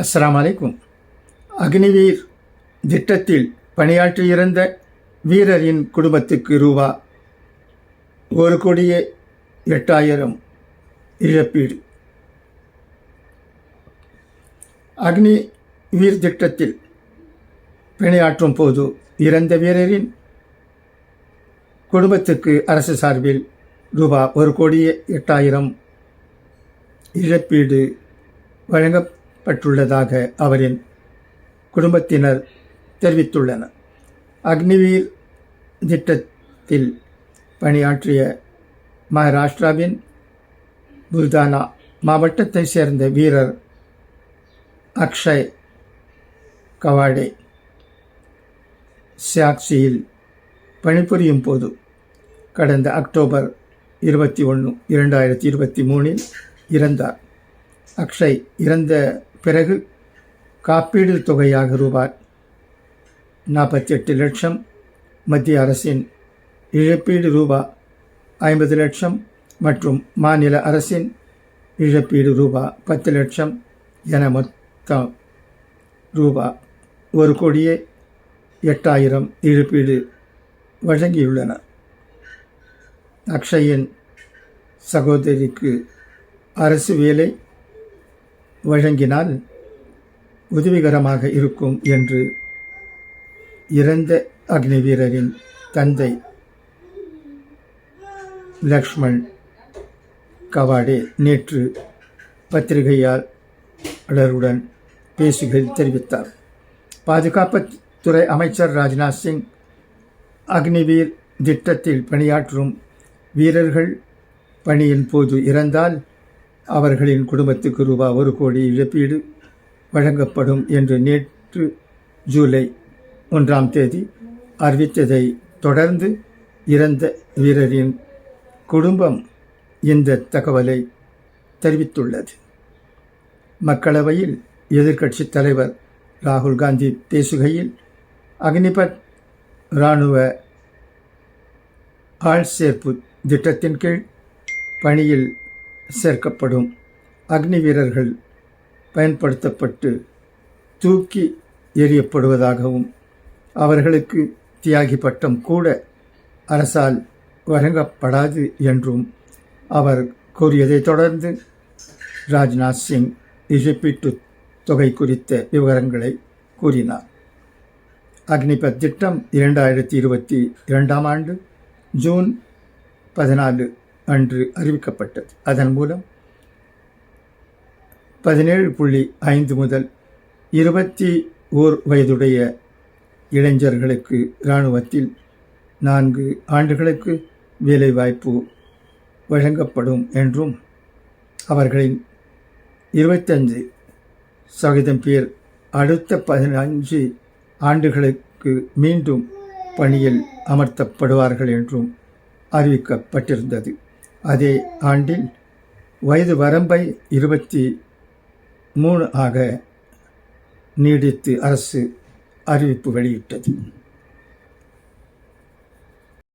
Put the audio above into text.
அஸ்லாம் அலைக்கும். அக்னிவீர் திட்டத்தில் பணியாற்றியிருந்த வீரரின் குடும்பத்துக்கு ரூபா ஒரு கோடியே எட்டாயிரம் இழப்பீடு. அக்னி வீர் திட்டத்தில் பணியாற்றும் போது இறந்த வீரரின் குடும்பத்துக்கு அரசு சார்பில் ரூபா ஒரு கோடியே எட்டாயிரம் இழப்பீடு வழங்க பெற்றுள்ளதாக அவரின் குடும்பத்தினர் தெரிவித்துள்ளனர். அக்னிவீர் திட்டத்தில் பணியாற்றிய மகாராஷ்டிராவின் புல்தானா மாவட்டத்தை சேர்ந்த வீரர் அக்ஷய் கவாடே சாக்சியில் பணிபுரியும் போது கடந்த அக்டோபர் இருபத்தி ஒன்று இரண்டாயிரத்தி இருபத்தி மூணில் இறந்தார். அக்ஷய் இறந்த பிறகு காப்பீடு தொகையாக ரூபாய் நாற்பத்தி எட்டு லட்சம் மத்திய அரசின் இழப்பீடு ரூபா ஐம்பது லட்சம் மற்றும் மாநில அரசின் இழப்பீடு ரூபா பத்து லட்சம் என மொத்தம் ரூபா ஒரு கோடியே எட்டாயிரம் இழப்பீடு வழங்கியுள்ளனர் அக்ஷயின் சகோதரிக்கு அரசு வேலை வழங்கினால் உதவிகரமாக இருக்கும் என்று இறந்த அக்னி வீரரின் தந்தை லக்ஷ்மண் கவாடே நேற்று பத்திரிகையாளருடன் பேசுகையில் தெரிவித்தார். பாதுகாப்புத்துறை அமைச்சர் ராஜ்நாத் சிங் அக்னிவீர் திட்டத்தில் பணியாற்றும் வீரர்கள் பணியின் போது இறந்தால் அவர்களின் குடும்பத்துக்கு ரூபாய் ஒரு கோடி இழப்பீடு வழங்கப்படும் என்று நேற்று ஜூலை ஒன்றாம் தேதி அறிவித்ததை தொடர்ந்து இறந்த வீரரின் குடும்பம் இந்த தகவலை தெரிவித்துள்ளது. மக்களவையில் எதிர்க்கட்சித் தலைவர் ராகுல் காந்தி பேசுகையில் அக்னிபத் இராணுவ ஆள் சேர்ப்பு திட்டத்தின் கீழ் பணியில் சேர்க்கப்படும். அக்னி வீரர்கள் பயன்படுத்தப்பட்டு தூக்கி எறியப்படுவதாகவும் அவர்களுக்கு தியாகி பட்டம் கூட அரசால் வழங்கப்படாது என்றும் அவர் கூறியதைத் தொடர்ந்து ராஜ்நாத் சிங் இழப்பீட்டு தொகை குறித்த விவரங்களை கூறினார். அக்னிபத் திட்டம் இரண்டாயிரத்தி இருபத்தி இரண்டாம் ஆண்டு ஜூன் பதினாலு அன்று அறிவிக்கப்பட்டது. அதன் மூலம் பதினேழு புள்ளி ஐந்து முதல் இருபத்தி ஓர் வயதுடைய இளைஞர்களுக்கு இராணுவத்தில் நான்கு ஆண்டுகளுக்கு வேலைவாய்ப்பு வழங்கப்படும் என்றும் அவர்களின் இருபத்தஞ்சு சதவீதம் பேர் அடுத்த பதினஞ்சு ஆண்டுகளுக்கு மீண்டும் பணியில் அமர்த்தப்படுவார்கள் என்றும் அறிவிக்கப்பட்டிருந்தது. அதே ஆண்டில் வயது வரம்பை இருபத்தி மூணு ஆக நீடித்து அரசு அறிவிப்பு வெளியிட்டது.